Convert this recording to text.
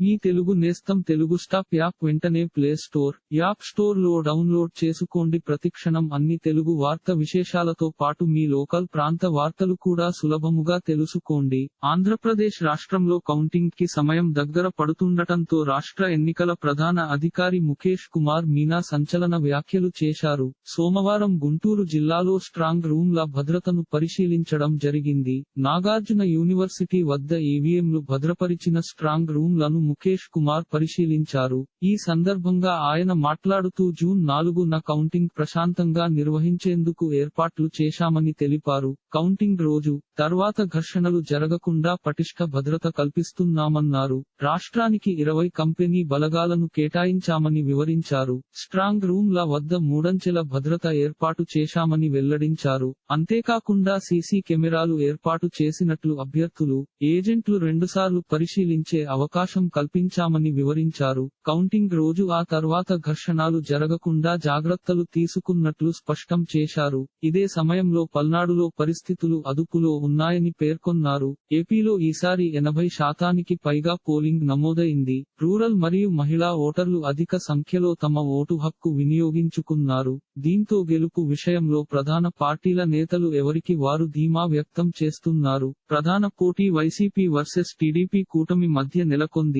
మీ తెలుగు నేస్తం Telugu stop app వెంటనే play store app స్టోర్లో డౌన్లోడ్ చేసుకోండి. ప్రతిక్షణం అన్ని తెలుగు వార్త విశేషాలతో పాటు మీ లోకల్ ప్రాంత వార్తలు కూడా సులభముగా తెలుసుకోండి. ఆంధ్రప్రదేశ్ రాష్ట్రంలో కౌంటింగ్కి సమయం దగ్గర పడుతుండటంతో రాష్ట్ర ఎన్నికల ప్రధాన అధికారి ముఖేష్ కుమార్ మీనా సంచలన వ్యాఖ్యలు చేశారు. సోమవారం గుంటూరు జిల్లాలో స్ట్రాంగ్ రూమ్ల భద్రతను పరిశీలించడం జరిగింది. నాగార్జున యూనివర్సిటీ వద్ద ఈవీఎంలు భద్రపరిచిన స్ట్రాంగ్ రూమ్లను ముఖేష్ కుమార్ పరిశీలించారు. ఈ సందర్భంగా ఆయన మాట్లాడుతూ జూన్ నాలుగున కౌంటింగ్ ప్రశాంతంగా నిర్వహించేందుకు ఏర్పాట్లు చేశామని తెలిపారు. కౌంటింగ్ రోజు తర్వాత ఘర్షణలు జరగకుండా పటిష్ట భద్రత కల్పిస్తున్నామన్నారు. రాష్ట్రానికి ఇరవై కంపెనీ బలగాలను కేటాయించామని వివరించారు. స్ట్రాంగ్ రూమ్ల వద్ద మూడంచెల భద్రత ఏర్పాటు చేశామని వెల్లడించారు. అంతేకాకుండా సీసీ కెమెరాలు ఏర్పాటు చేసినట్లు అభ్యర్థులు ఏజెంట్లు రెండుసార్లు పరిశీలించే అవకాశం కల్పించామని వివరించారు. కౌంటింగ్ రోజు ఆ తర్వాత ఘర్షణాలు జరగకుండా జాగ్రత్తలు తీసుకున్నట్లు స్పష్టం చేశారు. ఇదే సమయంలో పల్నాడులో పరిస్థితులు అదుపులో ఉన్నాయని పేర్కొన్నారు. ఏపీలో ఈసారి ఎనభై శాతానికి పైగా పోలింగ్ నమోదైంది. రూరల్ మరియు మహిళా ఓటర్లు అధిక సంఖ్యలో తమ ఓటు హక్కు వినియోగించుకున్నారు. దీంతో గెలుపు విషయంలో ప్రధాన పార్టీల నేతలు ఎవరికి వారు ధీమా వ్యక్తం చేస్తున్నారు. ప్రధాన పోటీ వైసీపీ వర్సెస్ టీడీపీ కూటమి మధ్య నెలకొంది.